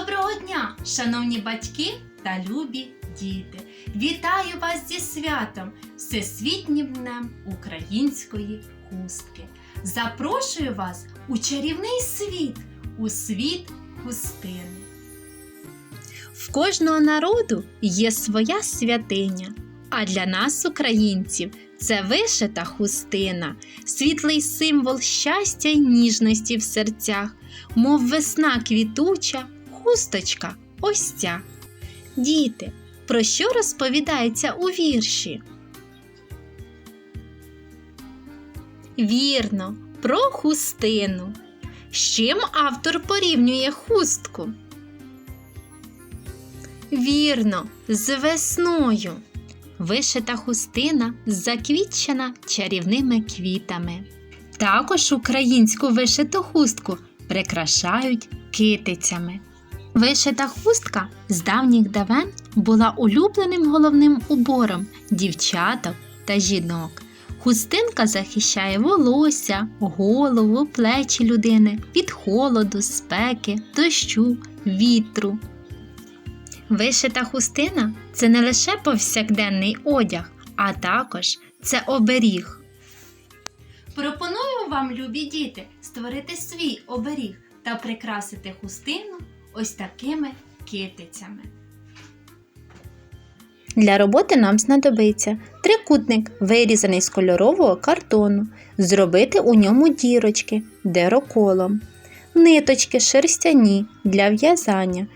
Доброго дня, шановні батьки та любі діти! Вітаю вас зі святом Всесвітнім днем української хустки. Запрошую вас у чарівний світ, у світ хустини. В кожного народу є своя святиня, а для нас, українців, це вишита хустина, світлий символ щастя й ніжності в серцях, мов весна квітуча, хусточка ось ця. Діти, про що розповідається у вірші? Вірно, про хустину. З чим автор порівнює хустку? Вірно, з весною. Вишита хустина заквітчена чарівними квітами. Також українську вишиту хустку прикрашають китицями. Вишита хустка з давніх давен була улюбленим головним убором дівчаток та жінок. Хустинка захищає волосся, голову, плечі людини від холоду, спеки, дощу, вітру. Вишита хустина це не лише повсякденний одяг, а також це оберіг. Пропоную вам, любі діти, створити свій оберіг та прикрасити хустину ось такими китицями. Для роботи нам знадобиться трикутник, вирізаний з кольорового картону, зробити у ньому дірочки дероколом, ниточки шерстяні для в'язання.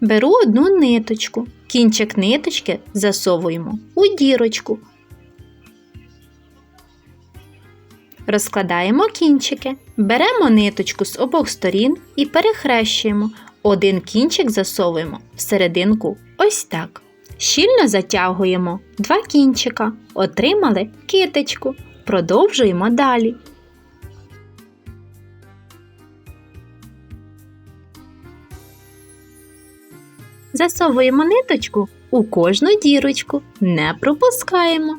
Беру одну ниточку, кінчик ниточки засовуємо у дірочку. Розкладаємо кінчики, беремо ниточку з обох сторін і перехрещуємо. Один кінчик засовуємо всерединку ось так. Щільно затягуємо два кінчика, отримали китичку. Продовжуємо далі. Засовуємо ниточку у кожну дірочку, не пропускаємо.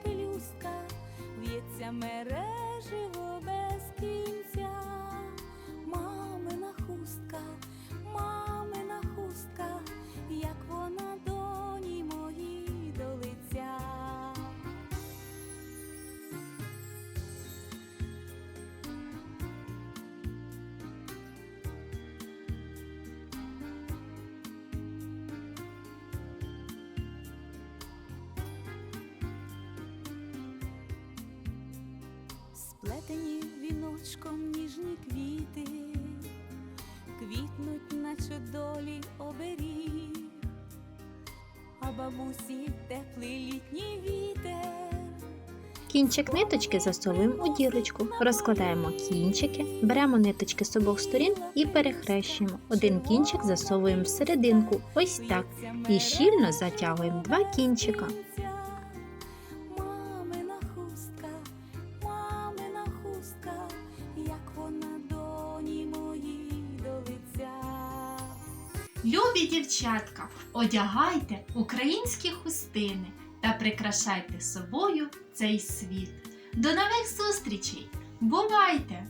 Сплетені віночком ніжні квіти квітнуть, наче долі оберіг, а бабусі теплий літній вітер. Кінчик ниточки засовуємо у дірочку, розкладаємо кінчики, беремо ниточки з обох сторін і перехрещуємо. Один кінчик засовуємо всерединку, ось так, і щільно затягуємо два кінчика. Любі дівчатка, одягайте українські хустини та прикрашайте собою цей світ. До нових зустрічей! Бувайте!